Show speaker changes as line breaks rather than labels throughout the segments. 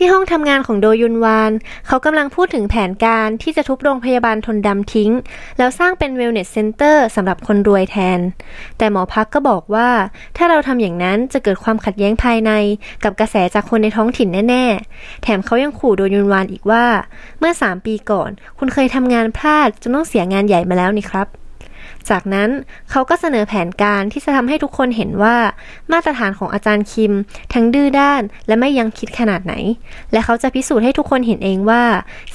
ที่ห้องทำงานของโดยุนวาน เขากำลังพูดถึงแผนการที่จะทุบโรงพยาบาลทนดำทิ้ง แล้วสร้างเป็นเวลเนสเซ็นเตอร์สำหรับคนรวยแทน แต่หมอพักก็บอกว่า ถ้าเราทำอย่างนั้นจะเกิดความขัดแย้งภายใน กับกระแสจากคนในท้องถิ่นแน่ ๆ แถมเขายังขู่โดยุนวานอีกว่า เมื่อ 3 ปีก่อน คุณเคยทำงานพลาดจนต้องเสียงานใหญ่มาแล้วนี่ครับ จากนั้นเขาก็เสนอแผนการที่จะทำให้ทุกคนเห็นว่า มาตรฐานของอาจารย์คิม ทั้งดื้อด้านและไม่ยังคิดขนาดไหน และเขาจะพิสูจน์ให้ทุกคนเห็นเองว่า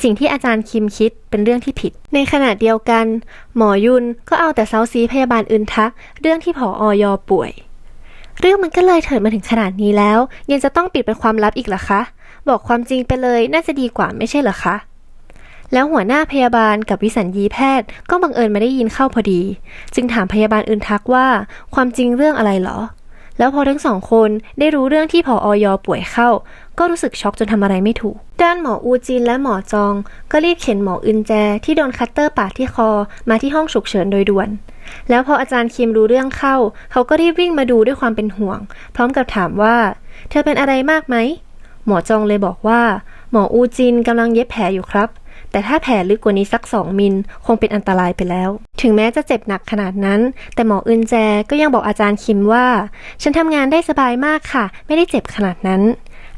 สิ่งที่อาจารย์คิมคิดเป็นเรื่องที่ผิด ในขณะเดียวกัน หมอยุนก็เอาแต่เซาซีพยาบาลอึนทัก เรื่องที่ผออยป่วย เรื่องมันก็เลยเถิดมาถึงขนาดนี้แล้ว ยังจะต้องปิดเป็นความลับอีกเหรอคะ บอกความจริงไปเลยน่าจะดีกว่าไม่ใช่เหรอคะ แล้วหัวหน้าพยาบาลกับวิสัญญีแพทย์ก็บังเอิญมาได้ยินเข้าพอดี จึงถามพยาบาลอื่นทักว่า ความจริงเรื่องอะไรเหรอ แล้วพอทั้งสองคนได้รู้เรื่องที่ผออยป่วยเข้า ก็รู้สึกช็อกจนทำอะไรไม่ถูก ด้านหมออูจินและหมอจอง ก็รีบเข็นหมออึนแจที่โดนคัตเตอร์ปาดที่คอมาที่ห้องฉุกเฉินโดยด่วน แล้วพออาจารย์คิมรู้เรื่องเข้า เขาก็รีบวิ่งมาดูด้วยความเป็นห่วง พร้อมกับถามว่า เธอเป็นอะไรมากไหมหมอจองเลยบอกว่า หมออูจินกำลังเย็บแผลอยู่ครับ แต่ถ้าแผลลึกกว่านี้สัก 2 มิล คงเป็นอันตรายไปแล้ว ถึงแม้จะเจ็บหนักขนาดนั้น แต่หมออึนแจก็ยังบอกอาจารย์คิมว่า ฉันทำงานได้สบายมากค่ะ ไม่ได้เจ็บขนาดนั้น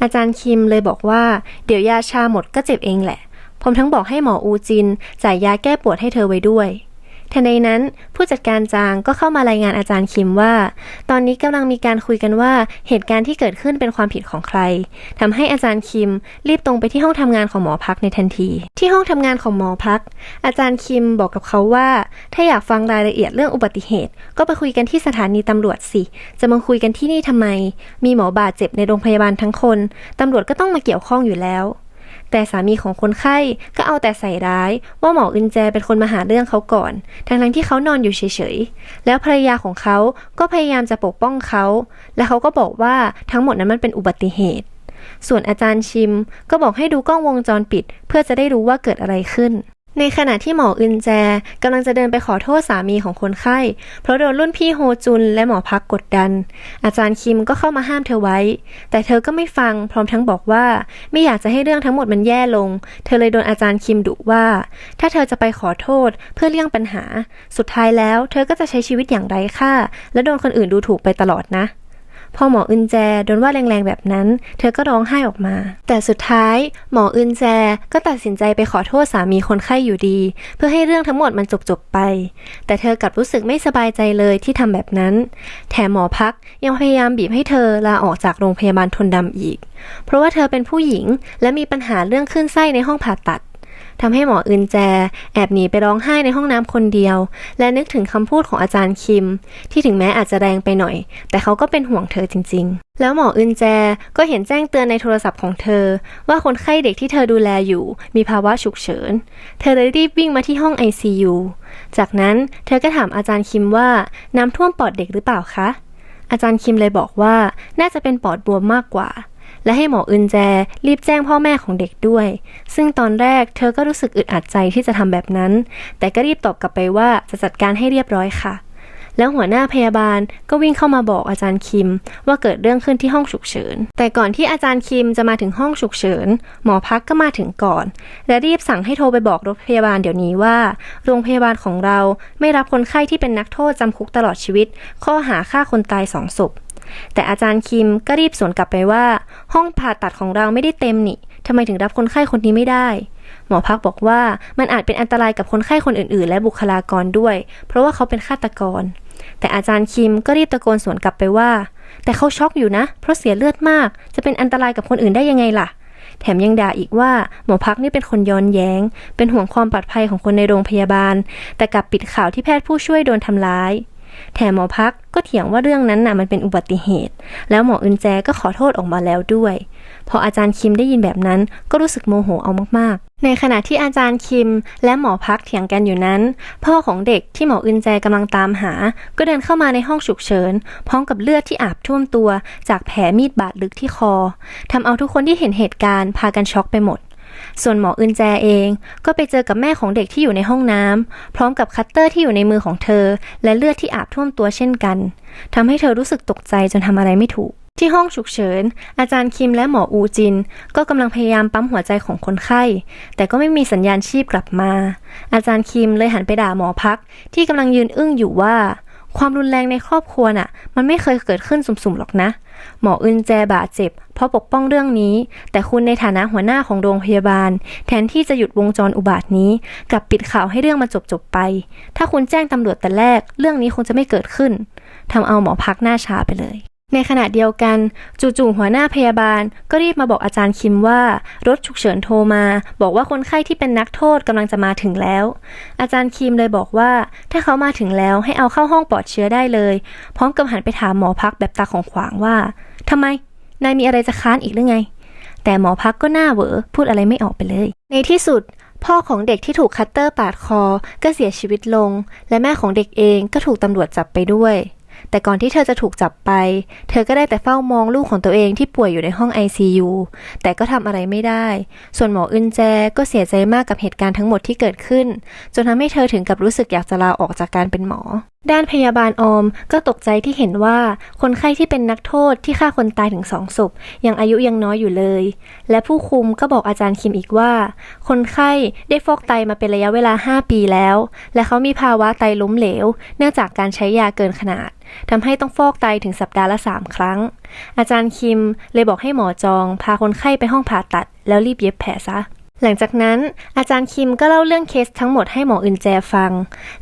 อาจารย์คิมเลยบอกว่า เดี๋ยวยาชาหมดก็เจ็บเองแหละ ผมทั้งบอกให้หมออูจินจ่ายยาแก้ปวดให้เธอไว้ด้วย ทันใดนั้นผู้จัดการจางก็เข้ามารายงานอาจารย์คิมว่า ตอนนี้กำลังมีการคุยกันว่าเหตุการณ์ที่เกิดขึ้นเป็นความผิดของใครทำให้อาจารย์คิมรีบตรงไปที่ห้องทำงานของหมอพักในทันที ที่ห้องทำงานของหมอพัก อาจารย์คิมบอกกับเขาว่า ถ้าอยากฟังรายละเอียดเรื่องอุบัติเหตุ ก็ไปคุยกันที่สถานีตำรวจสิ จะมาคุยกันที่นี่ทำไม มีหมอบาดเจ็บในโรงพยาบาลทั้งคนตำรวจก็ต้องมาเกี่ยวข้องอยู่แล้ว แต่สามีของคนไข้ก็เอาแต่ใส่ร้าย ว่าหมออึนแจเป็นคนมาหาเรื่องเขาก่อน ทั้งๆที่เขานอนอยู่เฉยๆ แล้วภรรยาของเขาก็พยายามจะปกป้องเขา และเขาก็บอกว่าทั้งหมดนั้นมันเป็นอุบัติเหตุ ส่วนอาจารย์ชิมก็บอกให้ดูกล้องวงจรปิด เพื่อจะได้รู้ว่าเกิดอะไรขึ้น ในขณะที่หมออึนแจกำลังจะเดินไปขอโทษสามีของคนไข้ เพราะโดนรุ่นพี่โฮจุนและหมอพักกดดัน อาจารย์คิมก็เข้ามาห้ามเธอไว้ แต่เธอก็ไม่ฟังพร้อมทั้งบอกว่า ไม่อยากจะให้เรื่องทั้งหมดมันแย่ลง เธอเลยโดนอาจารย์คิมดุว่า ถ้าเธอจะไปขอโทษเพื่อเลี่ยงปัญหา สุดท้ายแล้ว เธอก็จะใช้ชีวิตอย่างไร้ค่า และโดนคนอื่นดูถูกไปตลอดนะ พอหมออึนแจโดนว่าแรงๆแบบนั้น เธอก็ร้องไห้ออกมา แต่สุดท้ายหมออึนแจก็ตัดสินใจไปขอโทษสามีคนไข้อยู่ดี เพื่อให้เรื่องทั้งหมดมันจบๆไป แต่เธอกลับรู้สึกไม่สบายใจเลยที่ทำแบบนั้น แถมหมอพักยังพยายามบีบให้เธอลาออกจากโรงพยาบาลทนดำอีก เพราะว่าเธอเป็นผู้หญิงและมีปัญหาเรื่องขึ้นไส้ในห้องผ่าตัด ทำให้หมออึนแจ แอบหนีไปร้องไห้ในห้องน้ำคนเดียว และนึกถึงคำพูดของอาจารย์คิม ที่ถึงแม้อาจจะแรงไปหน่อย แต่เขาก็เป็นห่วงเธอจริง ๆ แล้วหมออึนแจก็เห็นแจ้งเตือนในโทรศัพท์ของเธอ ว่าคนไข้เด็กที่เธอดูแลอยู่มีภาวะฉุกเฉิน เธอเลยรีบวิ่งมาที่ห้อง ICU จากนั้นเธอก็ถามอาจารย์คิมว่าน้ำท่วมปอดเด็กหรือเปล่าคะอาจารย์คิมเลยบอกว่าน่าจะเป็นปอดบวมมากกว่า และให้หมออึนแจรีบแจ้งพ่อแม่ของเด็กด้วย ซึ่งตอนแรกเธอก็รู้สึกอึดอัดใจที่จะทำแบบนั้น แต่ก็รีบตอบกลับไปว่าจะจัดการให้เรียบร้อยค่ะ แล้วหัวหน้าพยาบาลก็วิ่งเข้ามาบอกอาจารย์คิม ว่าเกิดเรื่องขึ้นที่ห้องฉุกเฉิน แต่ก่อนที่อาจารย์คิมจะมาถึงห้องฉุกเฉิน หมอพักก็มาถึงก่อน และรีบสั่งให้โทรไปบอกรถพยาบาลเดี๋ยวนี้ว่า โรงพยาบาลของเราไม่รับคนไข้ที่เป็นนักโทษจำคุกตลอดชีวิต ข้อหาฆ่าคนตายสองศพ แต่อาจารย์คิมก็รีบสวนกลับไปว่า ห้องผ่าตัดของเราไม่ได้เต็มนี่ทำไมถึงรับคนไข้คนนี้ไม่ได้ หมอพักบอกว่ามันอาจเป็นอันตรายกับคนไข้คนอื่น ๆ และบุคลากรด้วย เพราะว่าเขาเป็นฆาตกร แต่อาจารย์คิมก็รีบตะโกนสวนกลับไปว่า แต่เขาช็อกอยู่นะ เพราะเสียเลือดมาก จะเป็นอันตรายกับคนอื่นได้ยังไงล่ะ แถมยังด่าอีกว่าหมอพักนี่เป็นคนย้อนแย้ง เป็นห่วงความปลอดภัยของคนในโรงพยาบาล แต่กลับปิดข่าวที่แพทย์ผู้ช่วยโดนทำร้าย แถมหมอพักก็เถียงว่าเรื่องนั้นน่ะมันเป็นอุบัติเหตุ แล้วหมออึนแจก็ขอโทษออกมาแล้วด้วย พออาจารย์คิมได้ยินแบบนั้น ก็รู้สึกโมโหเอามากๆ ในขณะที่อาจารย์คิมและหมอพักเถียงกันอยู่นั้น พ่อของเด็กที่หมออึนแจกำลังตามหา ก็เดินเข้ามาในห้องฉุกเฉิน พร้อมกับเลือดที่อาบท่วมตัว จากแผลมีดบาดลึกที่คอทำเอาทุกคนที่เห็นเหตุการณ์พากันช็อกไปหมด ส่วนหมออึนแจเองก็ไปเจอกับแม่ของเด็กที่อยู่ในห้องน้ำพร้อมกับคัตเตอร์ที่อยู่ในมือของเธอ และเลือดที่อาบท่วมตัวเช่นกันทำให้เธอรู้สึกตกใจจนทำอะไรไม่ถูก ที่ห้องฉุกเฉิน อาจารย์คิมและหมออูจิน ก็กำลังพยายามปั๊มหัวใจของคนไข้ แต่ก็ไม่มีสัญญาณชีพกลับมา อาจารย์คิมเลยหันไปด่าหมอพัก ที่กำลังยืนอึ้งอยู่ว่า ความรุนแรงในครอบครัวน่ะ มันไม่เคยเกิดขึ้นสุ่มๆหรอกนะ หมออึนแจบาดเจ็บ เพราะปกป้องเรื่องนี้ แต่คุณในฐานะหัวหน้าของโรงพยาบาล แทนที่จะหยุดวงจรอุบาทนี้กลับปิดข่าวให้เรื่องมันจบๆไป ถ้าคุณแจ้งตำรวจแต่แรก เรื่องนี้คงจะไม่เกิดขึ้นทำเอาหมอพักหน้าชาไปเลย ในขณะเดียวกัน จู่ๆหัวหน้าพยาบาล ก็รีบมาบอกอาจารย์คิมว่า รถฉุกเฉินโทรมา บอกว่าคนไข้ที่เป็นนักโทษกำลังจะมาถึงแล้ว อาจารย์คิมเลยบอกว่า ถ้าเขามาถึงแล้วให้เอาเข้าห้องปลอดเชื้อได้เลย พร้อมกับหันไปถามหมอพักแบบตาของขวางว่าทำไมนายมีอะไรจะค้านอีกหรือไง แต่หมอพักก็หน้าเหวอพูดอะไรไม่ออกไปเลย ในที่สุดพ่อของเด็กที่ถูกคัตเตอร์ปาดคอก็เสียชีวิตลง และแม่ของเด็กเองก็ถูกตำรวจจับไปด้วย แต่ก่อนที่เธอจะถูกจับไป เธอก็ได้แต่เฝ้ามองลูกของตัวเองที่ป่วยอยู่ในห้อง ICU แต่ก็ทำอะไรไม่ได้ ส่วนหมออึนแจก็เสียใจมากกับเหตุการณ์ทั้งหมดที่เกิดขึ้น จนทำให้เธอถึงกับรู้สึกอยากจะลาออกจากการเป็นหมอ ด้านพยาบาลออมก็ตกใจที่เห็นว่าคนไข้ที่เป็นนักโทษที่ฆ่าคนตายถึงสองศพยังอายุยังน้อยอยู่เลย และผู้คุมก็บอกอาจารย์คิมอีกว่า คนไข้ได้ฟอกไตมาเป็นระยะเวลา 5 ปีแล้ว และเขามีภาวะไตล้มเหลว เนื่องจากการใช้ยาเกินขนาดทำให้ต้องฟอกไตถึงสัปดาห์ละ 3 ครั้ง อาจารย์คิมเลยบอกให้หมอจอง พาคนไข้ไปห้องผ่าตัด แล้วรีบเย็บแผลซะ หลังจากนั้นอาจารย์คิมก็เล่าเรื่องเคสทั้งหมดให้หมออึนแจฟัง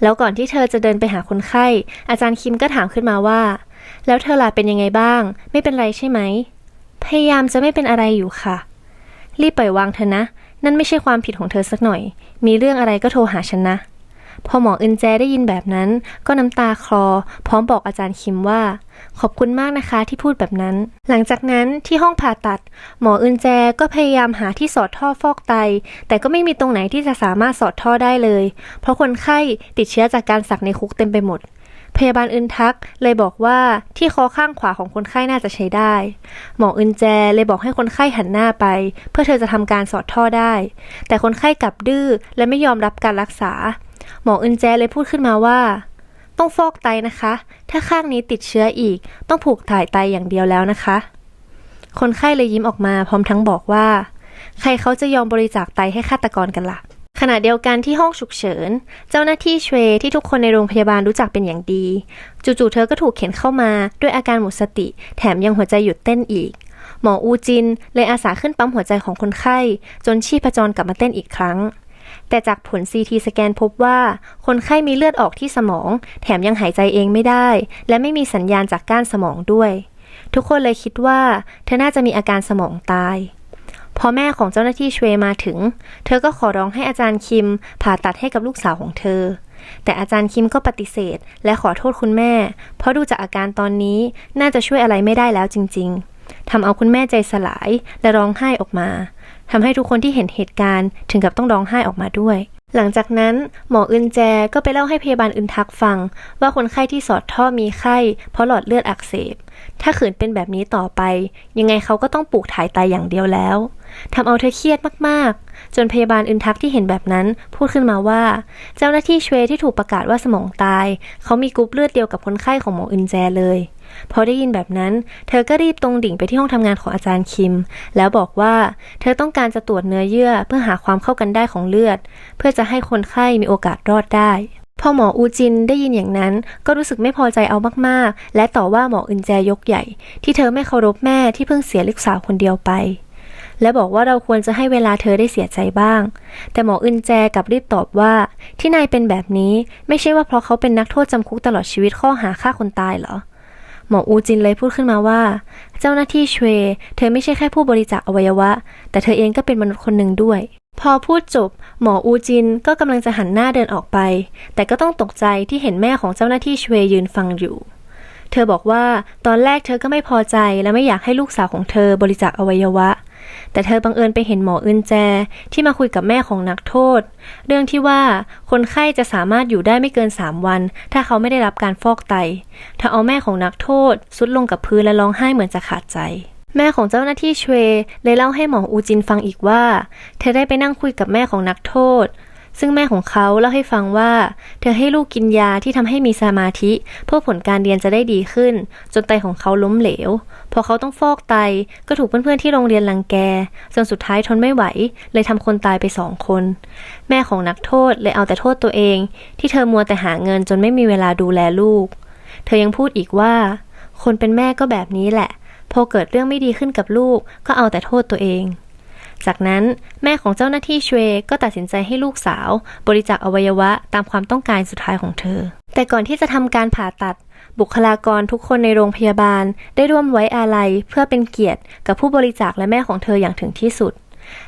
แล้วก่อนที่เธอจะเดินไปหาคนไข้ อาจารย์คิมก็ถามขึ้นมาว่า แล้วเธอล่ะเป็นยังไงบ้าง ไม่เป็นไรใช่ไหม พยายามจะไม่เป็นอะไรอยู่ค่ะ รีบปล่อยวางเธอนะ นั่นไม่ใช่ความผิดของเธอสักหน่อย มีเรื่องอะไรก็โทรหาฉันนะ พอหมออึนแจได้ยินแบบนั้น ก็น้ำตาคลอ พร้อมบอกอาจารย์คิมว่า ขอบคุณมากนะคะที่พูดแบบนั้น หลังจากนั้นที่ห้องผ่าตัด หมออึนแจก็พยายามหาที่สอดท่อฟอกไต แต่ก็ไม่มีตรงไหนที่จะสามารถสอดท่อได้เลย เพราะคนไข้ติดเชื้อจากการสักในคุกเต็มไปหมดพยาบาลอึนทักเลยบอกว่าที่คอข้างขวาของคนไข้น่าจะใช้ได้ หมออึนแจเลยบอกให้คนไข้หันหน้าไป เพื่อเธอจะทำการสอดท่อได้ แต่คนไข้กลับดื้อและไม่ยอมรับการรักษา หมออึนแจเลยพูดขึ้นมาว่า ต้องฟอกไตนะคะ ถ้าข้างนี้ติดเชื้ออีก ต้องผูกถ่ายไตอย่างเดียวแล้วนะคะ คนไข้เลยยิ้มออกมาพร้อมทั้งบอกว่า ใครเขาจะยอมบริจาคไตให้ฆาตกรกันละ่ะขณะเดียวกันที่ห้องฉุกเฉิน เจ้าหน้าที่เชวที่ทุกคนในโรงพยาบาลรู้จักเป็นอย่างดี จู่ๆเธอก็ถูกเข็นเข้ามาด้วยอาการหมดสติ แถมยังหัวใจหยุดเต้นอีก หมออูจินเลยอาสาขึ้นปั๊มหัวใจของคนไข้ จนชีพจรกลับมาเต้นอีกครั้ง แต่จากผล CT สแกนพบว่า คนไข้มีเลือดออกที่สมอง แถมยังหายใจเองไม่ได้ และไม่มีสัญญาณจากก้านสมองด้วย ทุกคนเลยคิดว่า เธอน่าจะมีอาการสมองตายพอแม่ของเจ้าหน้าที่ชเวมาถึง เธอก็ขอร้องให้อาจารย์คิม ผ่าตัดให้กับลูกสาวของเธอ แต่อาจารย์คิมก็ปฏิเสธ และขอโทษคุณแม่ เพราะดูจากอาการตอนนี้น่าจะช่วยอะไรไม่ได้แล้วจริง ๆทำเอาคุณแม่ใจสลายและร้องไห้ออกมา ทำให้ทุกคนที่เห็นเหตุการณ์ ถึงกับต้องร้องไห้ออกมาด้วย หลังจากนั้น หมออึนแจก็ไปเล่าให้พยาบาลอึนทักฟัง ว่าคนไข้ที่สอดท่อมีไข้ เพราะหลอดเลือดอักเสบ ถ้าขืนเป็นแบบนี้ต่อไป ยังไงเขาก็ต้องปลูกถ่ายไตอย่างเดียวแล้วทำเอาเธอเครียดมากๆ จนพยาบาลอึนทักที่เห็นแบบนั้น พูดขึ้นมาว่า เจ้าหน้าที่เชวที่ถูกประกาศว่าสมองตาย เขามีกรุ๊ปเลือดเดียวกับคนไข้ของหมออึนแจเลย พอได้ยินแบบนั้น เธอก็รีบตรงดิ่งไปที่ห้องทำงานของอาจารย์คิม แล้วบอกว่าเธอต้องการจะตรวจเนื้อเยื่อเพื่อหาความเข้ากันได้ของเลือด เพื่อจะให้คนไข้มีโอกาสรอดได้พอหมออูจินได้ยินอย่างนั้นก็รู้สึกไม่พอใจเอามากๆ และต่อว่าหมออึนแจยกใหญ่ ที่เธอไม่เคารพแม่ที่เพิ่งเสียลูกสาวคนเดียวไป และบอกว่าเราควรจะให้เวลาเธอได้เสียใจบ้าง แต่หมออึนแจกลับรีบตอบว่า ที่นายเป็นแบบนี้ไม่ใช่ว่าเพราะเขาเป็นนักโทษจำคุกตลอดชีวิตข้อหาฆ่าคนตายเหรอ หมออูจินเลยพูดขึ้นมาว่า เจ้าหน้าที่ชเว เธอไม่ใช่แค่ผู้บริจาคอวัยวะ แต่เธอเองก็เป็นมนุษย์คนหนึ่งด้วย พอพูดจบ หมออูจินก็กำลังจะหันหน้าเดินออกไป แต่ก็ต้องตกใจที่เห็นแม่ของเจ้าหน้าที่ชเวยืนฟังอยู่ เธอบอกว่าตอนแรกเธอก็ไม่พอใจและไม่อยากให้ลูกสาวของเธอบริจาคอวัยวะ แต่เธอบังเอิญไปเห็นหมออึนแจที่มาคุยกับแม่ของนักโทษ เรื่องที่ว่าคนไข้จะสามารถอยู่ได้ไม่เกิน 3 วัน ถ้าเขาไม่ได้รับการฟอกไตเธอเอาแม่ของนักโทษสุดลงกับพื้นและร้องไห้เหมือนจะขาดใจแม่ของเจ้าหน้าที่ชเวเลยเล่าให้หมออูจินฟังอีกว่า เธอได้ไปนั่งคุยกับแม่ของนักโทษ ซึ่งแม่ของเขาเล่าให้ฟังว่า เธอให้ลูกกินยาที่ทำให้มีสมาธิเพื่อผลการเรียนจะได้ดีขึ้น จนไตของเขาล้มเหลว พอเขาต้องฟอกไตก็ถูกเพื่อนๆที่โรงเรียนรังแกจนสุดท้ายทนไม่ไหว เลยทำคนตายไปสองคน แม่ของนักโทษเลยเอาแต่โทษตัวเอง ที่เธอมัวแต่หาเงินจนไม่มีเวลาดูแลลูก เธอยังพูดอีกว่า คนเป็นแม่ก็แบบนี้แหละพอเกิดเรื่องไม่ดีขึ้นกับลูกก็เอาแต่โทษตัวเอง จากนั้นแม่ของเจ้าหน้าที่ชเวก็ตัดสินใจให้ลูกสาว บริจาคอวัยวะตามความต้องการสุดท้ายของเธอ แต่ก่อนที่จะทำการผ่าตัด บุคลากรทุกคนในโรงพยาบาล ได้ร่วมไว้อาลัยเพื่อเป็นเกียรติกับผู้บริจาคและแม่ของเธออย่างถึงที่สุด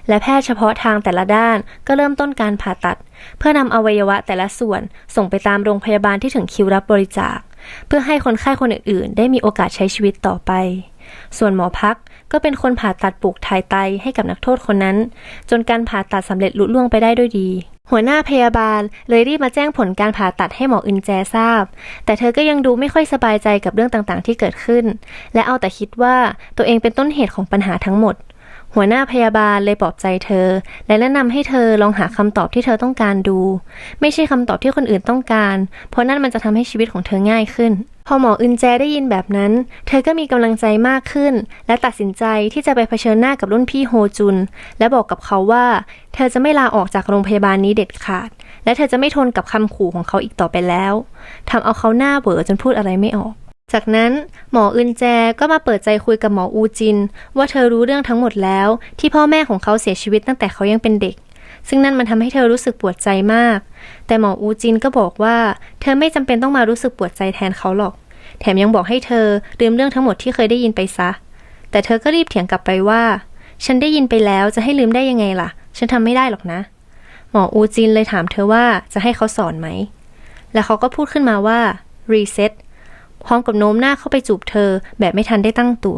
และแพทย์เฉพาะทางแต่ละด้านก็เริ่มต้นการผ่าตัด เพื่อนำอวัยวะแต่ละส่วนส่งไปตามโรงพยาบาลที่ถึงคิวรับบริจาค เพื่อให้คนไข้คนอื่นๆ ได้มีโอกาสใช้ชีวิตต่อไป ส่วนหมอพัก ก็เป็นคนผ่าตัดปลูกถ่ายไตให้กับนักโทษคนนั้น จนการผ่าตัดสำเร็จลุล่วงไปได้ด้วยดี หัวหน้าพยาบาลเลยรีบมาแจ้งผลการผ่าตัดให้หมออึนแจทราบ แต่เธอก็ยังดูไม่ค่อยสบายใจกับเรื่องต่างๆ ที่เกิดขึ้น และเอาแต่คิดว่าตัวเองเป็นต้นเหตุของปัญหาทั้งหมด หัวหน้าพยาบาลเลยปลอบใจเธอ และแนะนำให้เธอลองหาคำตอบที่เธอต้องการดู ไม่ใช่คำตอบที่คนอื่นต้องการ เพราะนั่นมันจะทำให้ชีวิตของเธอง่ายขึ้น พอหมออึนแจได้ยินแบบนั้น เธอก็มีกำลังใจมากขึ้น และตัดสินใจที่จะไปเผชิญหน้ากับรุ่นพี่โฮจุน และบอกกับเขาว่า เธอจะไม่ลาออกจากโรงพยาบาลนี้เด็ดขาด และเธอจะไม่ทนกับคำขู่ของเขาอีกต่อไปแล้วทำเอาเขาหน้าเบอจนพูดอะไรไม่ออก จากนั้นหมออึนแจก็มาเปิดใจคุยกับหมออูจิน ว่าเธอรู้เรื่องทั้งหมดแล้ว ที่พ่อแม่ของเขาเสียชีวิตตั้งแต่เขายังเป็นเด็ก ซึ่งนั่นมันทำให้เธอรู้สึกปวดใจมาก แต่หมออูจินก็บอกว่า เธอไม่จำเป็นต้องมารู้สึกปวดใจแทนเขาหรอก แถมยังบอกให้เธอลืมเรื่องทั้งหมดที่เคยได้ยินไปซะ แต่เธอก็รีบเถียงกลับไปว่า ฉันได้ยินไปแล้วจะให้ลืมได้ยังไงล่ะ ฉันทำไม่ได้หรอกนะ หมออูจินเลยถามเธอว่าจะให้เขาสอนไหม แล้วเขาก็พูดขึ้นมาว่า reset พร้อมกับโน้มหน้าเข้าไปจูบเธอแบบไม่ทันได้ตั้งตัว